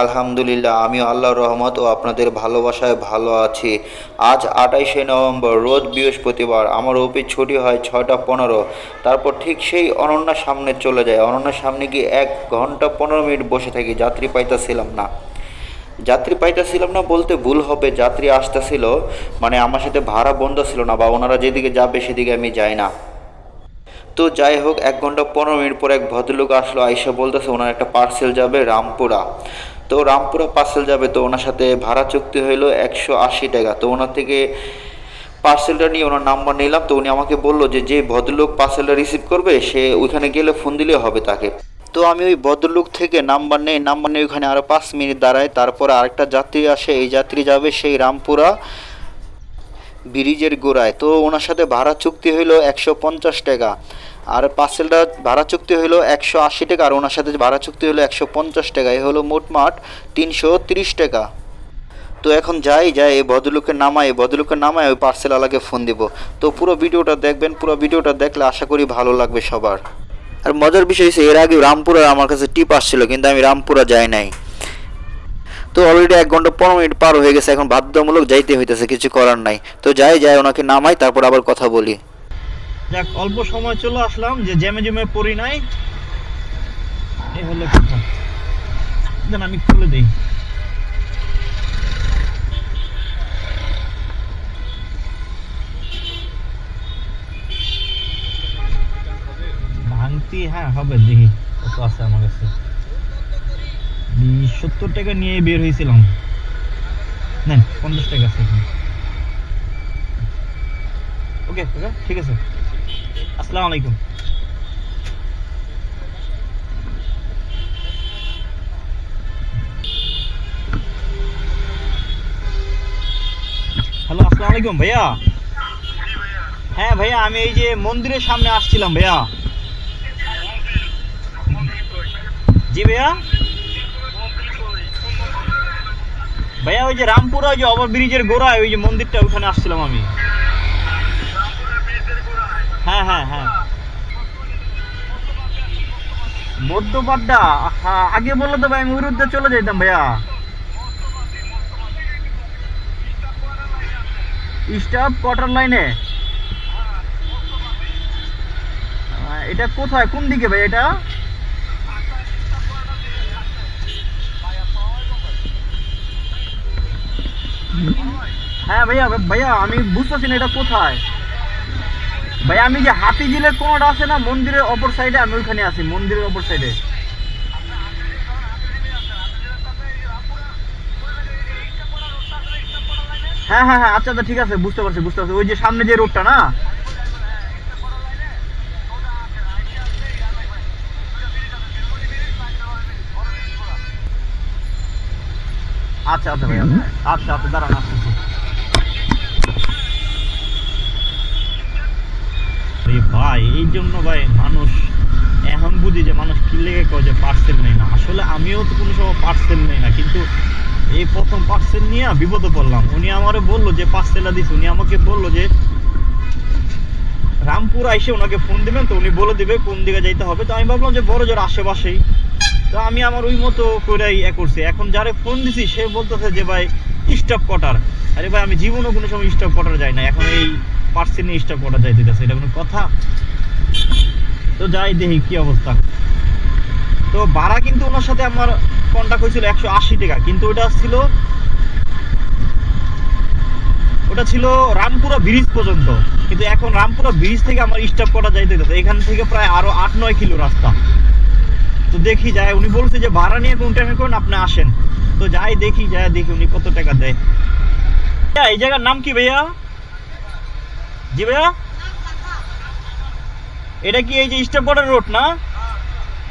আলহামদুলিল্লাহ, আমিও আল্লাহর রহমত ও আপনাদের ভালোবাসায় ভালো আছি। আজ আঠাইশে নভেম্বর, রোজ বৃহস্পতিবার। আমার অফিস ছুটি হয় ছয়টা পনেরো। তারপর ঠিক সেই অনন্যার সামনে চলে যায় অনন্যার সামনে গিয়ে এক ঘণ্টা পনেরো মিনিট বসে থাকি। যাত্রী পাইতেছিলাম না। যাত্রী পাইতেছিলাম না বলতে ভুল হবে, যাত্রী আসতেছিল মানে আমার সাথে ভাড়া বন্ধ ছিল না বা ওনারা যেদিকে যাবে সেদিকে আমি যাই না। তো যাই হোক, এক ঘণ্টা পনেরো মিনিট পর এক ভদ্রলোক আসলো, আইসা বলতেছে ওনার একটা পার্সেল যাবে রামপুরা। তো রামপুরা পার্সেল যাবে, তো ওনার সাথে ভাড়া চুক্তি হইল একশো আশি টাকা। তো ওনার থেকে পার্সেলটা নিয়ে ওনার নাম্বার নিলাম, তো উনি আমাকে বলল যে যে ভদ্রলোক পার্সেলটা রিসিভ করবে, সে ওইখানে গেলে ফোন দিলে হবে তাকে। তো আমি ওই ভদ্রলোক থেকে নাম্বার নেই, নাম্বার নিয়ে ওখানে আরও পাঁচ মিনিট দাঁড়াই, তারপরে আরেকটা যাত্রী আসে, এই যাত্রী যাবে সেই রামপুরা ব্রিজের গোড়ায়। তো ওনার সাথে ভাড়া চুক্তি হইল একশো পঞ্চাশ টাকা, আর পার্সেলটা ভাড়া চুক্তি হইল একশো আশি টাকা, আর ওনার সাথে ভাড়া চুক্তি হলো একশো পঞ্চাশ টাকা, এ হলো মোটমাট তিনশো তিরিশ টাকা। তো এখন যাই যাই, এই ভদ্রলোকের নামাই, এই ভদ্রলোকের নামায় ওই পার্সেলওয়ালাকে ফোন দিব। তো পুরো ভিডিওটা দেখবেন, পুরো ভিডিওটা দেখলে আশা করি ভালো লাগবে সবার। আর মজার বিষয় হচ্ছে এর আগে রামপুরা আমার কাছে টিপ আসছিল, কিন্তু আমি রামপুরা যাই নাই। তো অলরেডি এক ঘণ্টা পনেরো মিনিট পার হয়ে গেছে, এখন বাধ্যতামূলক যাইতে হইতেছে, কিছু করার নাই। তো যাই যাই, ওনাকে নামাই, তারপর আবার কথা বলি। যাক, অল্প সময় চলে আসলাম, যে জ্যামে জ্যামে পড়ি নাই। এই হলো কথা। আমি খুলে দিই। ভাঙতি হ্যাঁ হবে, দেখি কত আছে আমার কাছে। সত্তর টাকা নিয়ে বের হয়েছিলাম। নেন, পঞ্চাশ টাকা আছে এখানে। ওকে ওকে ঠিক আছে। আসসালামু আলাইকুম। হ্যালো, আসসালামু আলাইকুম, ভাইয়া। হ্যাঁ ভাইয়া, আমি এই যে মন্দিরের সামনে আসছিলাম, ভাইয়া। জি ভাইয়া ভাইয়া ওই যে রামপুরা ওই যে ওভার ব্রিজের গোড়ায় ওই যে মন্দিরটা ওখানে আসছিলাম আমি। হ্যাঁ হ্যাঁ হ্যাঁ। মধ্যপাড্ডা হ্যাঁ, আগে বলল তো ভাই আমি ওই চলে যেতাম ভাইয়া। স্টাফ কোয়ার্টার লাইনে। এটা কোথায়? কোন দিকে ভাই এটা? হ্যাঁ ভাইয়া ভাইয়া, আমি বুঝতেছি না এটা কোথায়। ভাইয়া, আমি যে হাতি ঝিলের কোনটা আছে না, মন্দিরের অপর সাইডে আমি ওইখানে আছি, মন্দিরের অপর সাইডে হ্যাঁ হ্যাঁ হ্যাঁ আচ্ছা আচ্ছা ঠিক আছে, বুঝতে পারছি বুঝতে পারছি। ওই যে সামনে যে রোডটা না? আচ্ছা আচ্ছা ভাই আচ্ছা। আচ্ছা দাঁড়ান আসতেছি ভাই এই জন্য ভাই মানুষ এখন বুঝি যে মানুষ কি লেগে কয় যে পার্সেল নেই না। আসলে আমিও তো কোনো সময় পার্সেল নেই না কিন্তু এই প্রথম পার্সেল নিয়ে বিপদে পড়লাম। উনি আমারে বলল যে পার্সেলটা দিছে। উনি আমাকে বলল যে রামপুর এসে ওনাকে ফোন দিবেন তো উনি বলে দিবে কোন দিকে যাইতে হবে। তো আমি ভাবলাম যে বড় জোর আশেপাশেই। তো আমি আমার ওই মতো করে ইয়ে করছি। এখন যারে ফোন দিছি, সে বলতেছে যে, ভাই স্টপ কটার আরে ভাই, আমি জীবনও কোনো সময় স্টপ কটার যাই না এখন এই পার্সেল নিয়ে স্টপ কটার যাইতে যাচ্ছে এটা কোনো কথা? তো যাই দেখি কি অবস্থা। তো ভাড়া কিন্তু ওনার সাথে আমার কন্ট্যাক্ট হয়েছিল একশো আশি টাকা। কিন্তু ওটা ছিল ওটা ছিল রামপুরা ব্রিজ পর্যন্ত। কিন্তু এখন রামপুরা ব্রিজ থেকে আমার স্টপ করা যাইতে এখান থেকে প্রায় আরও আট নয় কিলো রাস্তা। তো দেখি যায় উনি বলছে যে ভাড়া নিয়ে কোন টাইমে করুন আপনি আসেন। তো যাই দেখি যাই দেখি উনি কত টাকা দেয়। ভাইয়া, এই জায়গার নাম কি ভাইয়া? জি ভাইয়া? এটা কি এই যে স্টেপ বর্ডার রোড না?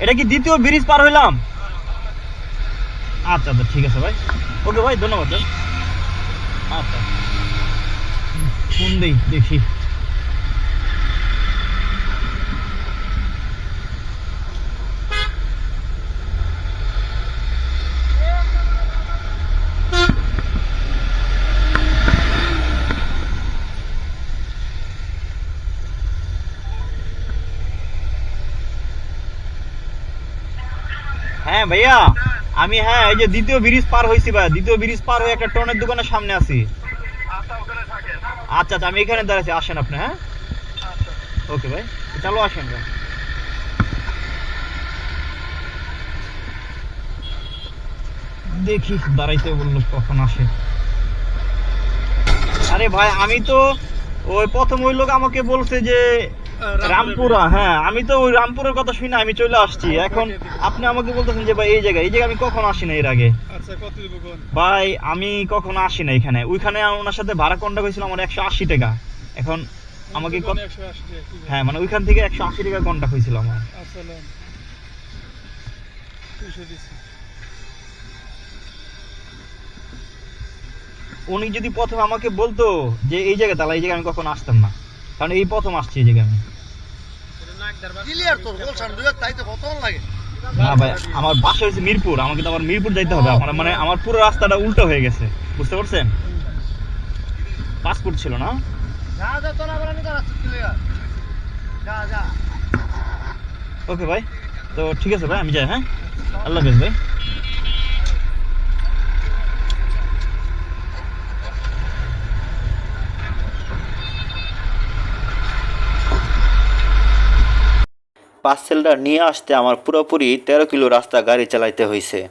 এটা কি দ্বিতীয় ব্রিজ পার হইলাম? আচ্ছা আচ্ছা ঠিক আছে ভাই। ওকে ভাই ধন্যবাদ আচ্ছা। ফোন দেই দেখি। ভাইয়া, আমি হ্যাঁ এই যে দ্বিতীয় ব্রিজ পার হয়েছি ভাই দ্বিতীয় ব্রিজ পার হয়ে একটা টনের দোকানের সামনে আছি। আচ্ছা আচ্ছা আমি এখানে দাঁড়াচ্ছি আসেন আপনি হ্যাঁ? ওকে ভাই, চলো আসেন ভাই। দেখি, দাঁড়াইতে বলল কখন আসে। আরে ভাই, আমি তো ওই প্রথম ওই লোক আমাকে বলছে যে রামপুরা হ্যাঁ আমি তো ওই রামপুরের কথা শুনে আমি চলে আসছি। এখন আপনি আমাকে বলতেছেন যে ভাই এই জায়গায় এই জায়গায় আমি কখনো আসি না এর আগে। আচ্ছা ভাই আমি কখনো আসি না এখানে। ওইখানে ওনার সাথে ভাড়া কন্ট্যাক্ট হয়েছিল আমার একশো আশি টাকা। এখন আমাকে হ্যাঁ মানে ওইখান থেকে একশো আশি টাকা কন্ট্যাক্ট হয়েছিল আমার। আচ্ছা উনি যদি প্রথমে আমাকে বলতো যে এই জায়গায় তাহলে এই জায়গায় আমি কখনো আসতাম না। কারণ এই প্রথম আসছি এই জায়গায় আমি। ক্লিয়ার তোর বলছান দুই তাইতে কত লাগে? না ভাই আমার বাসা হচ্ছে মিরপুর আমাকে তো আবার মিরপুর যাইতে হবে। আমার মানে আমার পুরো রাস্তাটা উল্টো হয়ে গেছে বুঝতে পারছেন? পাসপোর্ট ছিল না? ওকে ভাই তো ঠিক আছে ভাই আমি যাই হ্যাঁ? আল্লাহ হাফেজ ভাই। পার্সেলটা নিয়ে আসতে আমার পুরোপুরি তেরো কিলো রাস্তা গাড়ি চালাইতে হয়েছে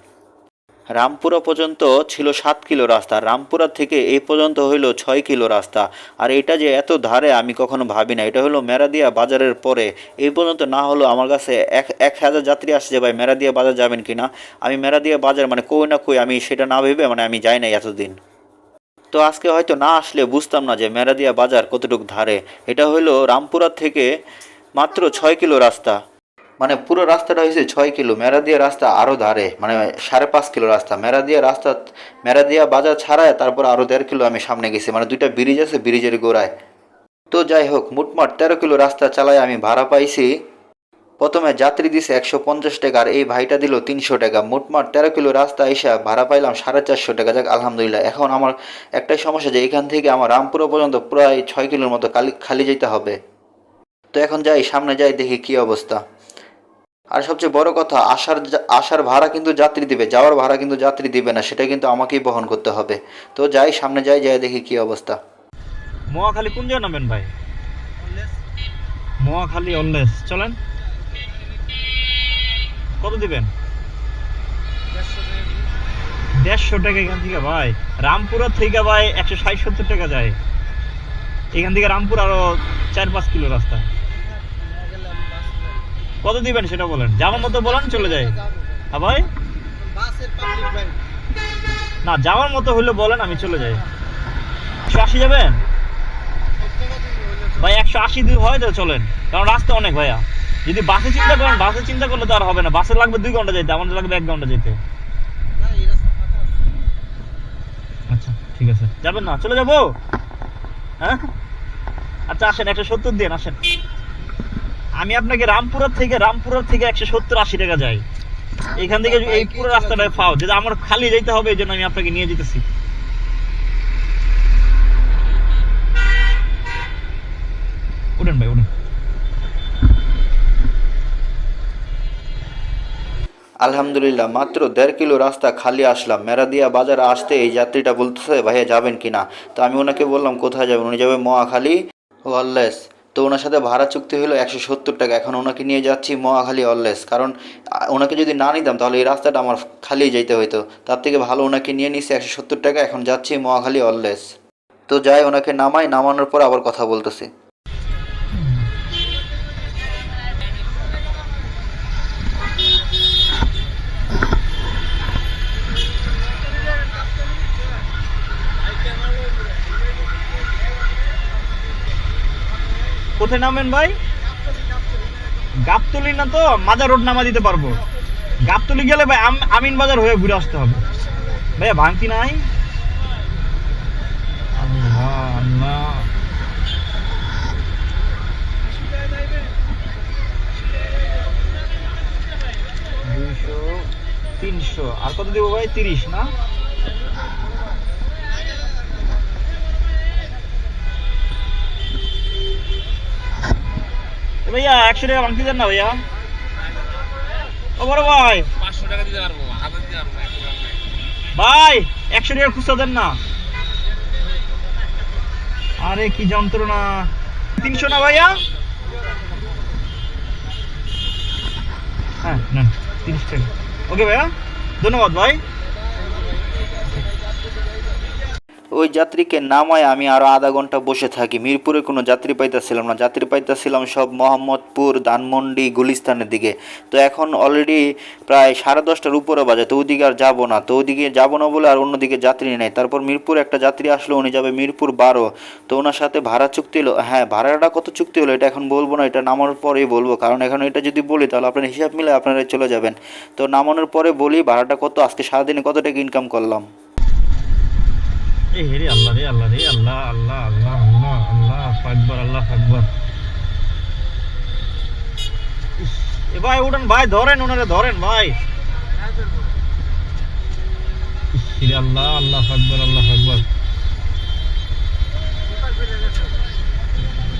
রামপুরা পর্যন্ত ছিল সাত কিলো রাস্তা, রামপুরা থেকে এই পর্যন্ত হইল ছয় কিলো রাস্তা। আর এটা যে এত ধারে আমি কখনো ভাবি না, এটা হলো মেরাদিয়া বাজারের পরে। এই পর্যন্ত না হলো আমার কাছে এক এক হাজার যাত্রী আসছে ভাই, মেরাদিয়া বাজার যাবেন কি না আমি মেরাদিয়া বাজার মানে কই না কই আমি সেটা না ভেবে মানে আমি যাই নাই এতদিন। তো আজকে হয়তো না আসলে বুঝতাম না যে, মেরাদিয়া বাজার কতটুকু ধারে। এটা হলো রামপুরা থেকে মাত্র ছয় কিলো রাস্তা। মানে পুরো রাস্তাটা হয়েছে ছয় কিলো। মেরাদিয়া রাস্তা আরও ধারে। মানে সাড়ে পাঁচ কিলো রাস্তা। মেরাদিয়া রাস্তা, মেরাদিয়া বাজার ছাড়ায় তারপর আরও দেড় কিলো আমি সামনে গেছি। মানে দুইটা ব্রিজ আছে ব্রিজের গোড়ায়। তো যাই হোক, মোটমাট তেরো কিলো রাস্তা চালায় আমি ভাড়া পাইছি। প্রথমে যাত্রী দিছে একশো পঞ্চাশ টাকা আর এই ভাইটা দিল তিনশো টাকা। মোটমাট তেরো কিলো রাস্তা এসে ভাড়া পাইলাম সাড়ে চারশো টাকা। যাক, আলহামদুলিল্লাহ। এখন আমার একটাই সমস্যা যে এখান থেকে আমার রামপুরা পর্যন্ত প্রায় ছয় কিলোর মতো খালি খালি যেতে হবে। তো এখন যাই, সামনে যাই, দেখি কি অবস্থা। আর সবচেয়ে বড় কথা আসার আসার ভাড়া কিন্তু যাত্রী দিবে, যাওয়ার ভাড়া কিন্তু যাত্রী দিবে না, সেটা কিন্তু আমাকেই বহন করতে হবে। তো যাই, সামনে যাই যাই, দেখি কি অবস্থা। মোয়াখালী কোন জায়গায় নামবেন ভাই? মোয়াখালী অললেস চলেন। কত দিবেন? দেড়শো টাকা এখান থেকে ভাই। রামপুরা থেকে ভাই একশো ষাট, সত্তর টাকা যায়। এখান থেকে রামপুর আরও চার পাঁচ কিলো রাস্তা। কত দিবেন সেটা বলেন। যাওয়ার মতো বলেন, চলে যায় হ্যাঁ ভাই না, যাওয়ার মতো হলে বলেন, আমি চলে যাই। একশো আশি যাবেন? ভাই, একশো আশি দিন হয় তো চলেন। কারণ রাস্তা অনেক, ভাইয়া। যদি বাসে চিন্তা করেন, বাসে চিন্তা করলে তো আর হবে না। বাসে লাগবে দুই ঘণ্টা যেতে আমাদের লাগবে এক ঘণ্টা যেতে আচ্ছা ঠিক আছে। যাবেন না, চলে যাব? হ্যাঁ? আচ্ছা আসেন একশো সত্তর দিন, আসেন। আমি আপনাকে রামপুরার থেকে রামপুরার থেকে একশো সত্তর আশি টাকা যাই। এখান থেকে এই পুরো রাস্তাটা পাও যেটা আমার খালি যেতে হবে এই জন্য আমি আপনাকে নিয়ে যেতেছি। উঠেন ভাই উঠেন। আলহামদুলিল্লাহ মাত্র দেড় কিলো রাস্তা খালি আসলাম। মেরাদিয়া বাজারে আসতে এই যাত্রীটা বলতেছে ভাইয়া যাবেন কিনা? তো আমি ওনাকে বললাম কোথায় যাবেন? উনি যাবে মহাখালী। ও অললেস তো ওনার সাথে ভাড়া চুক্তি হলো একশো সত্তর টাকা। এখন ওনাকে নিয়ে যাচ্ছি মহাখালী অললেস কারণ ওনাকে যদি না নিতাম তাহলে এই রাস্তাটা আমার খালি যেতে হতো তার থেকে ভালো ওনাকে নিয়ে নিছি একশো সত্তর টাকা। এখন যাচ্ছি মহাখালী অললেস তো যাই, ওনাকে নামাই। নামানোর পর আবার কথা বলতেছি। কোথায় নামবেন ভাই? গাবতলি না তো? মাজার রোড নামা দিতে পারব। গাবতলি গেলে ভাই আম- আমিন বাজার হয়ে ঘুরে আসতে হবে। ভাইয়া ভাঙতি নাই? তিনশো। আর কত দেবো ভাই? তিরিশ, না? ভাইয়া একশো টাকা ভাঙতি দেন না ভাইয়া। ও বড় ভাই। পাঁচশো টাকা দিতে পারব। ভাই একশো টাকা খুচরা দেন না। আরে কি যন্ত্রণা। তিনশো না ভাইয়া? হ্যাঁ না তিরিশ টাকা। ওকে ভাইয়া ধন্যবাদ ভাই। ওই যাত্রীকে নামায় আমি আরও আধা ঘণ্টা বসে থাকি। মিরপুরে কোনো যাত্রী পাইতেছিলাম না। যাত্রী পাইতেছিলাম সব মোহাম্মদপুর, ধানমন্ডি, গুলিস্তানের দিকে। তো এখন অলরেডি প্রায় সাড়ে দশটার উপরে বাজে। তো ওদিকে আর যাব না। তো ওদিকে যাব না বলে আর অন্যদিকে যাত্রী নেই। তারপর মিরপুর একটা যাত্রী আসলো, উনি যাবে মিরপুর বারো। তো ওনার সাথে ভাড়া চুক্তি হলো। হ্যাঁ ভাড়াটা কত চুক্তি হলো এটা এখন বলব না। এটা নামানোর পরেই বলব। কারণ এখন এটা যদি বলি তাহলে আপনার হিসাব মিলে আপনারা চলে যাবেন। তো নামানোর পরে বলি ভাড়াটা কত? আজকে সারাদিনে কত টাকা ইনকাম করলাম? এই রে আল্লাহ রে আল্লাহ রে আল্লাহ আল্লাহ আল্লাহ আল্লাহ আল্লাহ আকবার আল্লাহ আকবার। এ ভাই উঠেন ভাই ধরেন ওনারে ধরেন ভাই। ইস, আল্লাহ আল্লাহ আকবার আল্লাহ আকবার।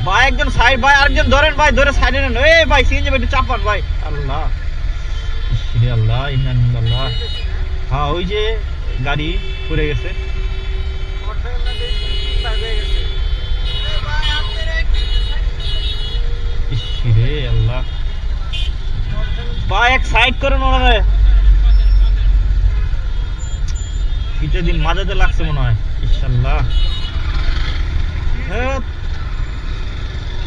ভাই একজন সাইড ভাই আরেকজন ধরেন ভাই ধরে সাইডে নেন। এই ভাই সিএনজি একটু চাপান ভাই। আল্লাহ। ইস, আল্লাহ ইন্না লিল্লাহ হ্যাঁ ওই যে গাড়ি পড়ে গেছে। আল্লাহ শীতের দিন মাঝাতে লাগছে মনে হয়। ইনশাল্লাহ। হ্যাঁ।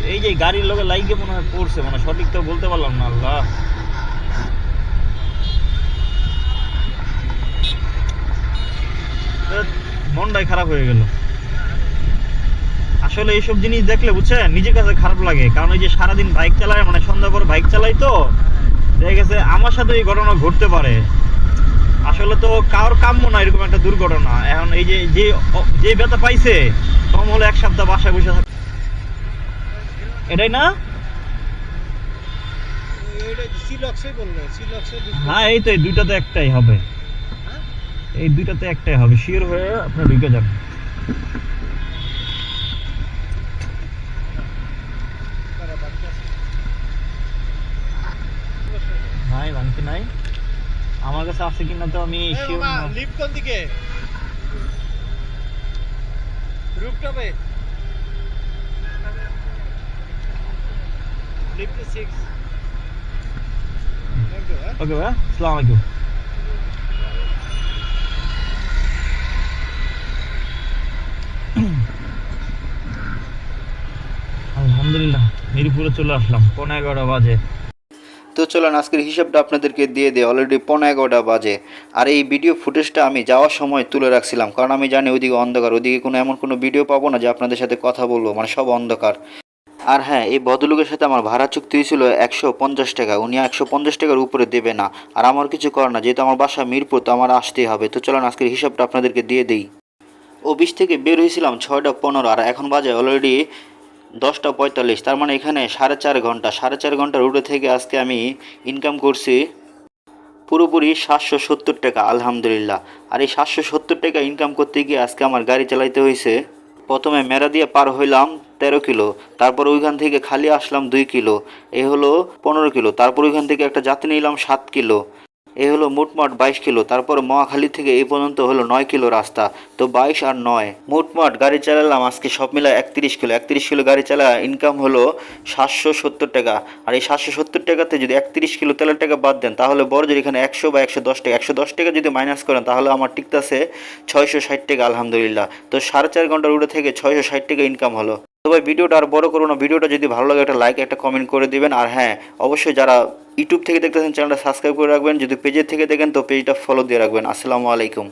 এই যে গাড়ির লোকে লাইগে মনে হয় পড়ছে মানে সঠিক তো বলতে পারলাম না, আল্লাহ। মনটাই খারাপ হয়ে গেল। আসলে এইসব জিনিস দেখলে বুঝছেন নিজের কাছে খারাপ লাগে। কারণ ওই যে সারাদিন বাইক চালায় মানে সন্ধ্যা পর বাইক চালাই তো দেখা গেছে আমার সাথে এই ঘটনা ঘটতে পারে। আসলে তো কারোর কাম্য না এরকম একটা দুর্ঘটনা। এখন এই যে যে যে ব্যথা পাইছে কম হলে এক সপ্তাহ বাসায় বসে থাকে এটাই না? হ্যাঁ এই তো এই দুইটাতে একটাই হবে। এই দুইটাতে একটাই হবে। শিওর হয়ে আপনার ঢুকে যান। নাই ভাঙতে নাই? আমার কাছে আছে কিনা তো আমি শিওর না। লিফট কোন দিকে? রুফটপে লিফট সিক্স থ্যাংক ইউ হ্যাঁ ওকে ভাইয়া আসসালামু আলাইকুম। আলহামদুলিল্লাহ, মিরপুরে চলে আসলাম পনেরো এগারোটা বাজে। তো চলুন, আজকের হিসাবটা আপনাদেরকে দিয়ে দিই অলরেডি পনেরো এগারোটা বাজে। আর এই ভিডিও ফুটেজটা আমি যাওয়ার সময় তুলে রাখছিলাম, কারণ আমি জানি ওইদিকে অন্ধকার ওইদিকে কোনো এমন কোনো ভিডিও পাবো না যে আপনাদের সাথে কথা বলব মানে সব অন্ধকার। আর হ্যাঁ এই ভদ্রলোকের সাথে আমার ভাড়া চুক্তি হয়েছিল একশো পঞ্চাশ টাকা, উনি একশো পঞ্চাশ টাকার উপরে দেবে না। আর আমার কিছু করার না, যেহেতু আমার বাসা মিরপুর, তো আমার আসতেই হবে। তো চলুন, আজকের হিসাবটা আপনাদেরকে দিয়ে দিই। অফিস থেকে বের হয়েছিলাম ছয়টা পনেরো, আর এখন বাজে অলরেডি দশটা পঁয়তাল্লিশ, তার মানে এখানে সাড়ে চার ঘণ্টা, সাড়ে চার ঘণ্টা রুটে থেকে আজকে আমি ইনকাম করছি পুরোপুরি সাতশো সত্তর টাকা, আলহামদুলিল্লাহ। আর এই সাতশো সত্তর টাকা ইনকাম করতে গিয়ে আজকে আমার গাড়ি চালাইতে হয়েছে। প্রথমে মেরা দিয়ে পার হইলাম তেরো কিলো, তারপর ওইখান থেকে খালি আসলাম দুই কিলো, এ হলো পনেরো কিলো, তারপর ওইখান থেকে একটা যাত্রী নিলাম সাত কিলো। এ হলো মোটমাট বাইশ কিলো। তারপর মহাখালী থেকে এই পর্যন্ত হলো নয় কিলো রাস্তা। তো বাইশ আর নয়। মোটমাট গাড়ি চালালাম আজকে সব মিলায় একত্রিশ কিলো। একত্রিশ কিলো গাড়ি চালা ইনকাম হলো সাতশো সত্তর টাকা। আর এই সাতশো সত্তর টাকাতে যদি একত্রিশ কিলো তেলের টাকা বাদ দেন, তাহলে বড় যদি এখানে একশো বা একশো দশ টাকা একশো দশ টাকা যদি মাইনাস করেন, তাহলে আমার টিকতেছে ছয়শো ষাট টাকা, আলহামদুলিল্লাহ। তো সাড়ে চার ঘণ্টা রুটে থেকে ছয়শো ষাট টাকা ইনকাম হলো। তো ভাই, ভিডিওটা আর বড় করুন ভিডিওটা যদি ভালো লাগে, একটা লাইক একটা কমেন্ট করে দিবেন। আর হ্যাঁ অবশ্যই যারা ইউটিউব থেকে দেখতেছেন, চ্যানেলটা সাবস্ক্রাইব করে রাখবেন। যদি পেজের থেকে দেখেন, তো পেজটা ফলো দিয়ে রাখবেন। আসসালামু আলাইকুম।